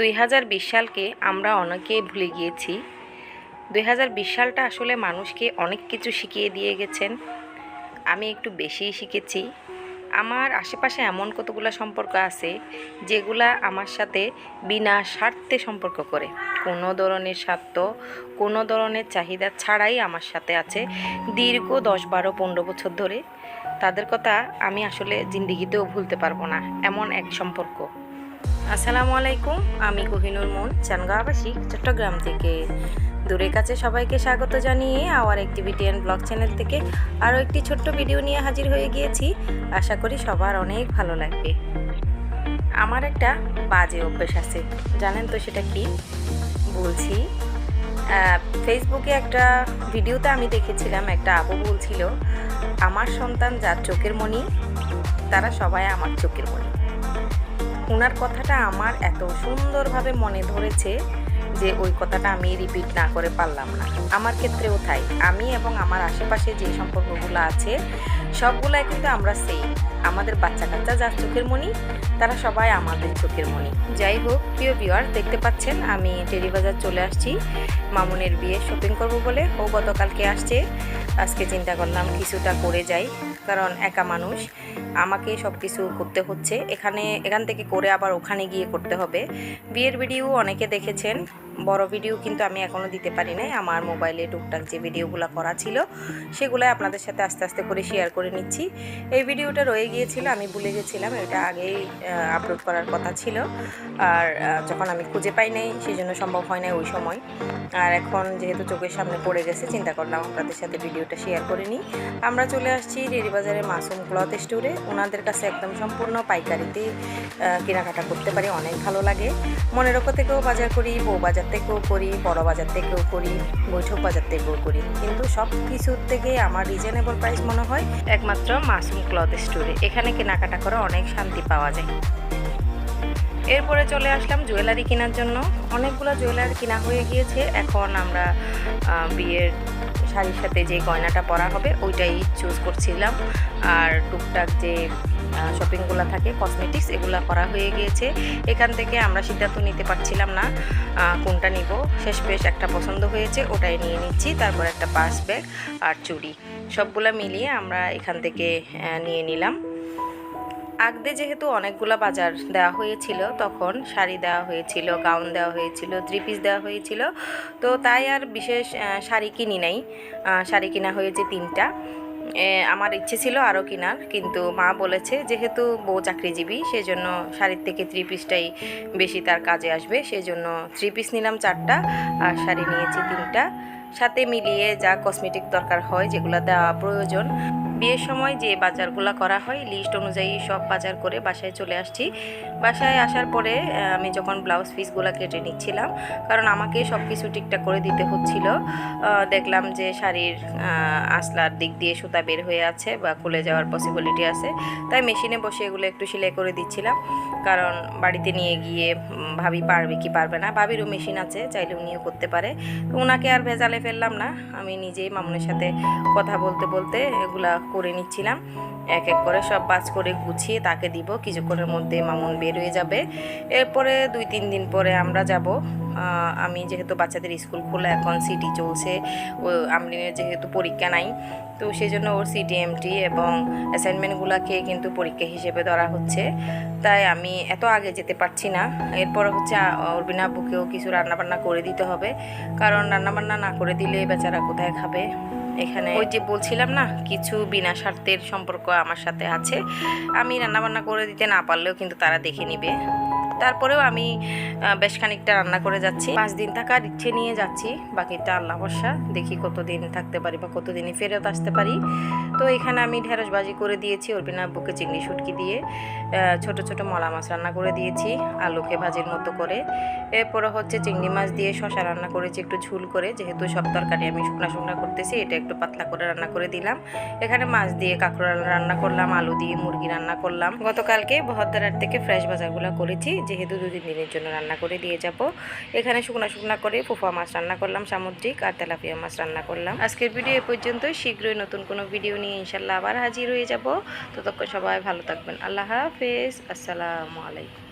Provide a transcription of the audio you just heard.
দুই হাজার বিশ সালকে আমরা অনেকেই ভুলে গিয়েছি। দুই হাজার বিশ সালটা আসলে মানুষকে অনেক কিছু শিখিয়ে দিয়ে গেছেন। আমি একটু বেশিই শিখেছি। আমার আশেপাশে এমন কতগুলো সম্পর্ক আছে যেগুলা আমার সাথে বিনা স্বার্থে সম্পর্ক করে। কোনো ধরনের স্বার্থ, কোনো ধরনের চাহিদা ছাড়াই আমার সাথে আছে দীর্ঘ দশ, বারো, পনেরো বছর ধরে। তাদের কথা আমি আসলে জিন্দিগিতেও ভুলতে পারব না। এমন এক সম্পর্ক। আসসালামু আলাইকুম, আমি কোহিনুর মন, চানগাঁওবাসী, চট্টগ্রাম থেকে। দূরের কাছে সবাইকে স্বাগত জানিয়ে our activity and blog channel থেকে আরও একটি ছোট্ট ভিডিও নিয়ে হাজির হয়ে গিয়েছি। আশা করি সবার অনেক ভালো লাগবে। আমার একটা বাজে অভ্যেস আছে। জানেন তো সেটা কি? বলছি ফেসবুকে একটা ভিডিওতে আমি দেখেছিলাম, একটা আপু বলছিল, আমার সন্তান যার চোখের মণি, তারা সবাই আমার চোখের মণি। ওনার কথাটা আমার এত সুন্দরভাবে মনে ধরেছে যে ওই কথাটা আমি রিপিট না করে পারলাম না। আমার ক্ষেত্রেও তাই। আমি এবং আমার আশেপাশে যে সম্পর্কগুলো আছে, সবগুলাই কিন্তু আমরা সেম আমাদের বাচ্চা কাচ্চা যার চোখের মণি, তারা সবাই আমাদের চোখের মণি। যাই হোক, প্রিয় ভিউয়ার দেখতে পাচ্ছেন, আমি টেরিবাজার চলে আসছি। মামুনের বিয়ে শপিং করব বলে। ও গতকালকে আসছে। আজকে চিন্তা করলাম কিছুটা করে যাই, কারণ একা মানুষ। আমাকে সব কিছু করতে হচ্ছে। এখানে, এখান থেকে করে আবার ওখানে গিয়ে করতে হবে। বিয়ের ভিডিও অনেকে দেখেছেন। বড় ভিডিও কিন্তু আমি এখনও দিতে পারি নাই। আমার মোবাইলে টুকটাক যে ভিডিওগুলো করা ছিল সেগুলো আপনাদের সাথে আস্তে আস্তে করে শেয়ার করে নিচ্ছি। এই ভিডিওটা রয়ে গিয়েছিল, আমি ভুলে গেছিলাম, এটা আগেই আপলোড করার কথা ছিল। আর যখন আমি খুঁজে পাই নাই সেই জন্য সম্ভব হয় নাই ওই সময়। আর এখন যেহেতু চোখের সামনে পড়ে গেছে, চিন্তা করলাম আপনাদের সাথে ভিডিওটা শেয়ার করে নিই। আমরা চলে আসছি রেডিবাজারে মাসুম ক্লথ স্টোরে ওনাদের কাছে একদম সম্পূর্ণ পাইকারিতে কেনাকাটা করতে পারি, অনেক ভালো লাগে। মনেরকো থেকেও বাজার করি, বউ বাজার থেকেও করি, বড় বাজার থেকেও করি বৈঠক বাজার থেকেও করি। কিন্তু সব কিছুর থেকে আমার রিজনেবল প্রাইস মনে হয়। একমাত্র মাসুম ক্লথ স্টোরে এখানে কেনাকাটা করে অনেক শান্তি পাওয়া যায়। এরপরে চলে আসলাম জুয়েলারি কেনার জন্য। অনেকগুলো জুয়েলারি কেনা হয়ে গিয়েছে। এখন আমরা বিয়ের শাড়ির সাথে যে গয়নাটা পরা হবে, ওইটাই চুজ করছিলাম। আর টুকটাক যে শপিংগুলো থাকে কসমেটিক্স এগুলো করা হয়ে গিয়েছে। এখান থেকে আমরা সিদ্ধান্ত নিতে পারছিলাম না কোনটা নিব। শেষ বেশ একটা পছন্দ হয়েছে, ওটাই নিয়ে নিচ্ছি। তারপর একটা পার্স ব্যাগ আর চুড়ি। সবগুলো মিলিয়ে আমরা এখান থেকে নিয়ে নিলাম। আগদে যেহেতু অনেকগুলো বাজার দেওয়া হয়েছিল, তখন শাড়ি দেওয়া হয়েছিল, গাউন দেওয়া হয়েছিল থ্রি পিস দেওয়া হয়েছিল। তো তাই আর বিশেষ শাড়ি কিনি নাই। শাড়ি কিনা হয়েছে তিনটা। আমার ইচ্ছে ছিল আরও কেনার, কিন্তু মা বলেছে যেহেতু বউ চাকরিজীবী, সেজন্য শাড়ির থেকে থ্রি পিসটাই বেশি তার কাজে আসবে। সেজন্য থ্রি পিস নিলাম চারটা, আর শাড়ি নিয়েছি তিনটা। সাথে মিলিয়ে যা কসমেটিক দরকার হয়, যেগুলো দেওয়া প্রয়োজন বিয়ের সময় যে বাজারগুলো করা হয় লিস্ট অনুযায়ী সব বাজার করে বাসায় চলে আসছি। বাসায় আসার পরে আমি যখন ব্লাউজ পিসগুলো কেটে নিচ্ছিলাম, কারণ আমাকে সব কিছু ঠিকঠাক করে দিতে হচ্ছিল দেখলাম যে শাড়ির আসলার দিক দিয়ে সুতা বের হয়ে আছে বা খুলে যাওয়ার পসিবিলিটি আছে, তাই মেশিনে বসে এগুলো একটু সেলাই করে দিচ্ছিলাম। কারণ বাড়িতে নিয়ে গিয়ে ভাবি পারবে কি পারবে না, ভাবিরও মেশিন আছে, চাইলে উনিও করতে পারে। তো ওনাকে আর ভেজালে ফেললাম না, আমি নিজেই মামুনের সাথে কথা বলতে বলতে এগুলা করে নিচ্ছিলাম। এক এক করে সব বাজ করে গুছিয়ে তাকে দিব। কিছুক্ষণের মধ্যে মামুন বের হয়ে যাবে। এরপরে দুই তিন দিন পরে আমরা যাব আমি যেহেতু বাচ্চাদের স্কুল খোলা এখন সিটি চলছে, ও আমরিনের যেহেতু পরীক্ষা নাই, তো সেই জন্য ওর সিটিএমটি এবং অ্যাসাইনমেন্টগুলোকে কিন্তু পরীক্ষা হিসেবে ধরা হচ্ছে। তাই আমি এত আগে যেতে পারছি না। এরপর হচ্ছে অরবিনা বুকেও কিছু রান্নাবান্না করে দিতে হবে। কারণ রান্নাবান্না না করে দিলে বেচারা কোথায় খাবে? এখানে ওই যে বলছিলাম না, কিছু বিনা স্বার্থের সম্পর্ক আমার সাথে আছে। আমি রান্নাবান্না করে দিতে না পারলেও কিন্তু তারা দেখে নিবে। তারপরেও আমি বেশ খানিকটা রান্না করে যাচ্ছি। পাঁচ দিন থাকার ইচ্ছে নিয়ে যাচ্ছি, বাকিটা আল্লাহ বর্ষা দেখি কতদিন থাকতে পারি বা কতদিনই ফেরত আসতে পারি। তো এখানে আমি ঢেঁড়স করে দিয়েছি অরবিনা বুকে চিংড়ি শুটকি দিয়ে ছোট ছোট মলা মাছ রান্না করে দিয়েছি, আলুকে ভাজির মতো করে। এরপরে হচ্ছে চিংড়ি মাছ দিয়ে শশা রান্না করেছি একটু ঝুল করে, যেহেতু সব তরকারি আমি শুকনা শুকনা করতেছি, এটা একটু পাতলা করে রান্না করে দিলাম। এখানে মাছ দিয়ে কাঁকড়া রান্না করলাম, আলু দিয়ে মুরগি রান্না করলাম। গতকালকে বহদ্দারার থেকে ফ্রেশ বাজারগুলো করেছি, যেহেতু দু তিন দিনের জন্য রান্না করে দিয়ে যাব। এখানে শুকনা শুকনা করে ফুফা মাছ রান্না করলাম, সামুদ্রিক আর তেলাপিয়া মাছ রান্না করলাম। আজকের ভিডিও এ পর্যন্তই, শীঘ্রই নতুন কোনো ভিডিও নিয়ে ইনশাল্লাহ আবার হাজির হয়ে যাব। ততক্ষণ সবাই ভালো থাকবেন। আল্লাহ হাফেজ। আসসালামু আলাইকুম।